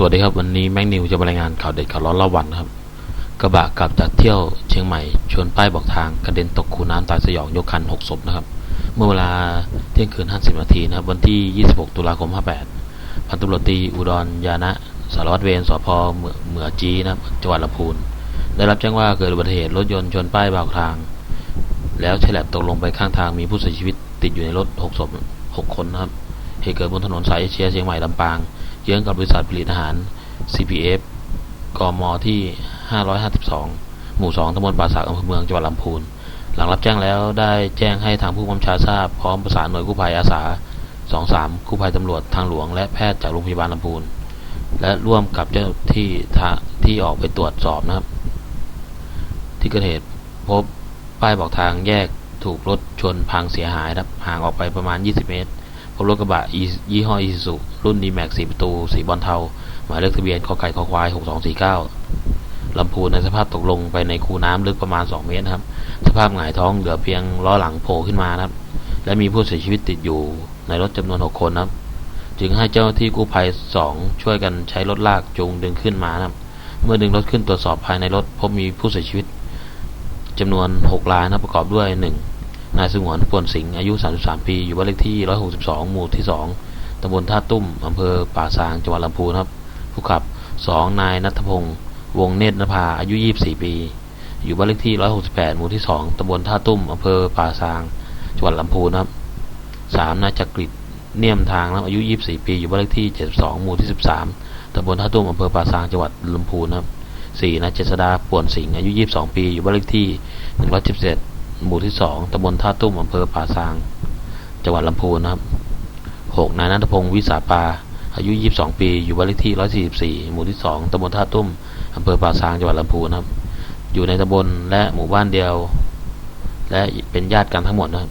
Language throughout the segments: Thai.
สวัสดีครับวันนี้แม็กนิวจะมารายงานข่าวเด็ดข่าวร้อนรอบวันครับ กระบะกลับจากเที่ยวเชียงใหม่ชนป้ายบอกทางกระเด็นตกคูน้ำตายสยองยกคัน 6 ศพนะครับ เมื่อเวลาเที่ยงคืน 50 นาทีนะครับ วันที่ 26 ตุลาคม 58 พันตุรวจตีอุดรยานะสารวัตรเวรสพเหมือเหมือจีนะครับจังหวัดลำพูน ได้รับแจ้งว่าเกิดอุบัติเหตุรถยนต์ชนป้ายบอกทาง แล้วฉลับตกลงไปข้างทางมีผู้เสียชีวิตติดอยู่ในรถ 6 ศพ 6 คนนะครับ เหตุเกิดบนถนนสายเอเชียเชียงใหม่ลำปาง เยื้องกับบริษัทผลิตอาหาร CPF กมที่ 552 หมู่ 2ตำบลป่าสักอำเภอเมืองจังหวัดลำพูน หลังรับแจ้งแล้วได้แจ้งให้ทางผู้กำกับชาทราบ พร้อมประสานหน่วยกู้ภัยอาสา 23 กู้ภัยตำรวจทางหลวงและแพทย์จากโรงพยาบาลลำพูน และร่วมกับเจ้าที่ทที่ออกไปตรวจสอบนะครับ ที่เกิดเหตุพบป้ายบอกทางแยกถูกรถชนพังเสียหายครับห่างออกไปประมาณ 20 เมตร พบรถกระบะยี่ห้ออีซูซุรุ่นดีแม็กสีประตู สีบอลเทา หมายเลขทะเบียน ขอไก่ขอควาย 6249ลำพูนในสภาพตกลงไปในคูน้ำลึกประมาณ 2 เมตรนะครับ สภาพหงายท้องเหลือเพียงล้อหลังโผล่ขึ้นมานะครับ และมีผู้เสียชีวิตติดอยู่ในรถจำนวน 6 คนนะครับ จึงให้เจ้าหน้าที่กู้ภัย 2 ช่วยกันใช้รถลากจูงดึงขึ้นมานะครับ เมื่อดึงรถขึ้นตรวจสอบภายในรถพบมีผู้เสียชีวิตจำนวน 6 รายนะประกอบด้วย 1. นายสงวนปวนสิงห์อายุ 33 ปี อยู่บ้านเลขที่ 162 หมู่ที่ 2ตำบลท่าตุ้มอำเภอป่าซาง จังหวัดลำพูนครับ ผู้ขับ 2. นายนัทพงศ์วงเนตรนภา อายุ 24 ปี อยู่บ้านเลขที่ 168 หมู่ที่ 2ตำบลท่าตุ้มอำเภอป่าซาง จังหวัดลำพูนครับ 3. นายจักริดเนียมทางครับอายุ 24 ปี อยู่บ้านเลขที่ 72 หมู่ที่ 13ตำบลท่าตุ้มอำเภอป่าซาง จังหวัดลำพูนครับ 4. นายเจษดาป่วนสิงห์อายุ 22 ปี อยู่บ้านเลขที่177 หมู่ที่2ตำบลท่าตุ้มอำเภอป่าซาง จังหวัดลำพูนนะครับ 6. นายนัทพงศ์วิสาปา อายุ 22 ปี อยู่บ้านเลขที่ 144 หมู่ที่2ตำบลท่าตุ้มอำเภอป่าซาง จังหวัดลำพูนนะครับ อยู่ในตำบลและหมู่บ้านเดียว และเป็นญาติกันทั้งหมดนะครับ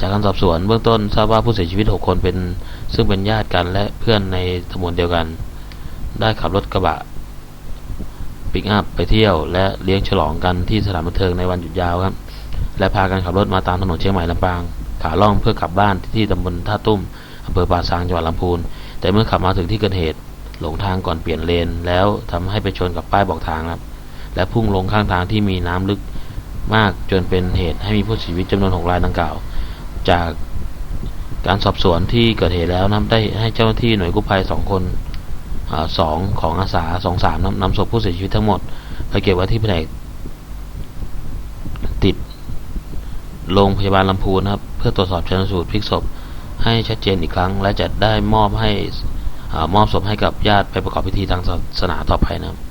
จากการสอบสวนเบื้องต้นทราบว่าผู้เสียชีวิต 6 คนเป็น ซึ่งเป็นญาติกันและเพื่อนในตำบลเดียวกัน ได้ขับรถกระบะปิกอัพไปเที่ยว และเลี้ยงฉลองกันที่สถานบันเทิงในวันหยุดยาวครับ และพากันขับรถมาตามถนนเชียงใหม่ลำปางขาล่องเพื่อกลับบ้านที่ตำบลท่าตุ้มอำเภอป่าซางจังหวัดลำพูน แต่เมื่อขับมาถึงที่เกิดเหตุหลงทางก่อนเปลี่ยนเลน แล้วทำให้ไปชนกับป้ายบอกทางครับ และพุ่งลงข้างทางที่มีน้ำลึกมากจนเป็นเหตุให้มีผู้เสียชีวิตจำนวนหกรายดังกล่าว จากการสอบสวนที่เกิดเหตุแล้วนะได้ให้เจ้าหน้าที่หน่วยกู้ภัยสองคนอสองของอาสาสองสามนำนำศพผู้เสียชีวิตทั้งหมดไปเก็บไว้ที่แผนกติด โรงพยาบาลลำพูนนะครับ เพื่อตรวจสอบชันสูตรพลิกศพให้ชัดเจนอีกครั้ง และจะได้มอบให้อามอบศพให้กับญาติไปประกอบพิธีทางศาสนาต่อไปนะครับ